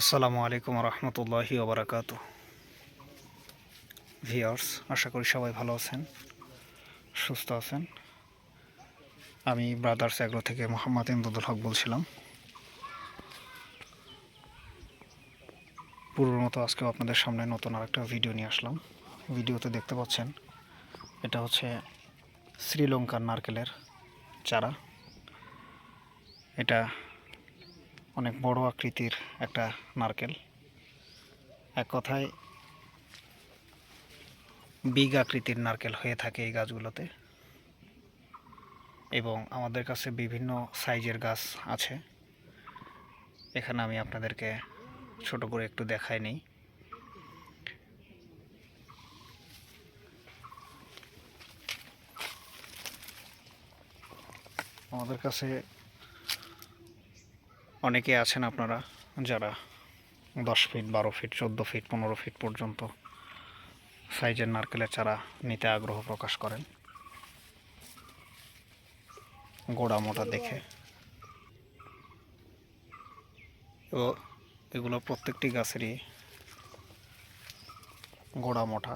আসসালামু আলাইকুম রহমতুল্লাহি ওবরাকাত। ভিওর্স আশা করি সবাই ভালো আছেন, সুস্থ আছেন। আমি ব্রাদার্স অ্যাগ্রো থেকে মোহাম্মদ ইমদুল হক বলছিলাম। পূর্বের মতো আজকেও আপনাদের সামনে নতুন আরেকটা ভিডিও নিয়ে আসলাম। ভিডিওতে দেখতে পাচ্ছেন, এটা হচ্ছে শ্রীলঙ্কার নারকেলের চারা। এটা অনেক বড় আকৃতির একটা নারকেল। এক কথায়, বিগ আকৃতির নারকেল হয়ে থাকে এই গাছগুলোতে। এবং আমাদের কাছে বিভিন্ন সাইজের গাছ আছে। এখানে আমি আপনাদেরকে ছোট করে একটু দেখাই নিই। আমাদের কাছে অনেকে আছেন আপনারা, যারা দশ ফিট বারো ফিট চোদ্দ ফিট পনেরো ফিট পর্যন্ত সাইজের নারকেলের চারা নিতে আগ্রহ প্রকাশ করেন। গোড়া মোটা দেখে। এগুলো প্রত্যেকটি গাছেরই গোড়া মোটা।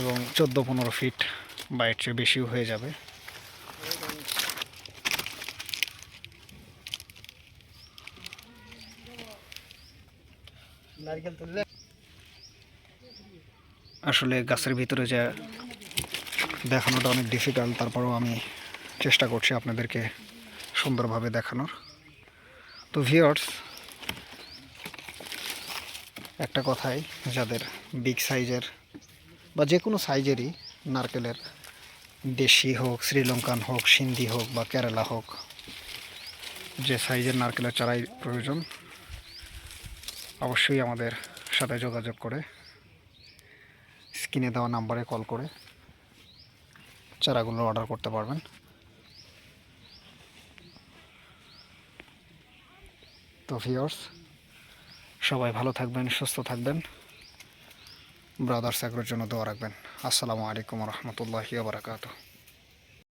এবং চোদ্দ পনেরো ফিট বা এর চেয়ে বেশিও হয়ে যাবে। আসলে গাছের ভিতরে যে দেখানোটা অনেক ডিফিকাল্ট তারপরেও আমি চেষ্টা করছি আপনাদেরকে সুন্দরভাবে দেখানোর। তো ভিওর্স একটা কথাই যাদের বিগ সাইজের বা যে কোনো সাইজেরই নারকেলের দেশি হোক, শ্রীলঙ্কান হোক, সিন্ধি হোক বা কেরালা হোক, যে সাইজের নারকেলের চারাই প্রয়োজন, অবশ্যই আমাদের সাথে যোগাযোগ করে, স্ক্রিনে দেওয়া নাম্বারে কল করে চারাগুলো অর্ডার করতে পারবেন। তো ভিওর্স সবাই ভালো থাকবেন, সুস্থ থাকবেন। ব্রাদার্স এগ্রোর জন্য দোয়া রাখবেন। আসসালামু আলাইকুম রহমতুল্লাহি বারাকাতু